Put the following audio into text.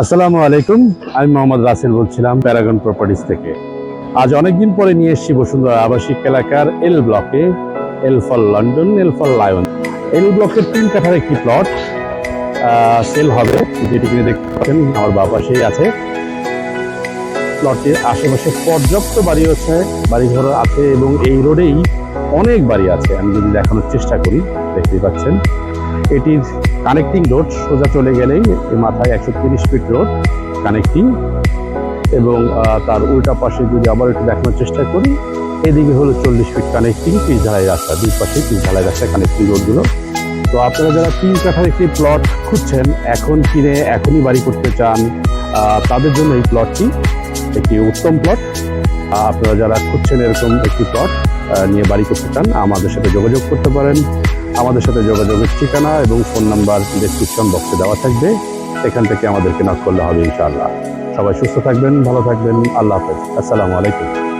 আসসালামু আলাইকুম, আমি মোহাম্মদ রাসেল বলছিলাম প্যারাগন প্রপার্টিজ থেকে। আজ অনেকদিন পরে নিয়ে এসেছি বসুন্ধরা আবাসিক এলাকার এল ব্লকে L for London, L for lion. L ব্লকের তিন কাঠার একটি প্লট সেল হবে, যেটি কিনে দেখতে পাচ্ছেন, আমার বাবা সেই আছে। প্লটের আশেপাশে পর্যাপ্ত বাড়ি আছে, বাড়িঘর আছে, এবং এই রোডেই অনেক বাড়ি আছে। আমি যদি দেখানোর চেষ্টা করি, দেখতেই পাচ্ছেন। এটির কানেক্টিং রোড সোজা চলে গেলেই মাথায় একশো তিরিশ ফিট রোড কানেক্টিং এবং তার উল্টা পাশে যদি আবার একটু দেখানোর চেষ্টা করি, এদিকে হলো চল্লিশ ফিট কানেক্টিং পিচ ঢালাই রাস্তা, দুই পাশে পিস ঢালাই রাস্তা কানেক্টিং রোডগুলো তো আপনারা যারা তিন কাঠার একটি প্লট খুঁজছেন, এখন কিনে, এখনই বাড়ি করতে চান তাদের জন্য এই প্লটটি একটি উত্তম প্লট আপনারা যারা খুঁজছেন এরকম একটি প্লট নিয়ে বাড়ি করতে চান, আমাদের সাথে যোগাযোগ করতে পারেন। আমাদের সাথে যোগাযোগের ঠিকানা এবং ফোন নাম্বার ডিসক্রিপশন বক্সে দেওয়া থাকবে। এখান থেকে আমাদেরকে নক করলে হবে ইনশাআল্লাহ। সবাই সুস্থ থাকবেন, ভালো থাকবেন। আল্লাহ হাফেজ। আসসালামু আলাইকুম।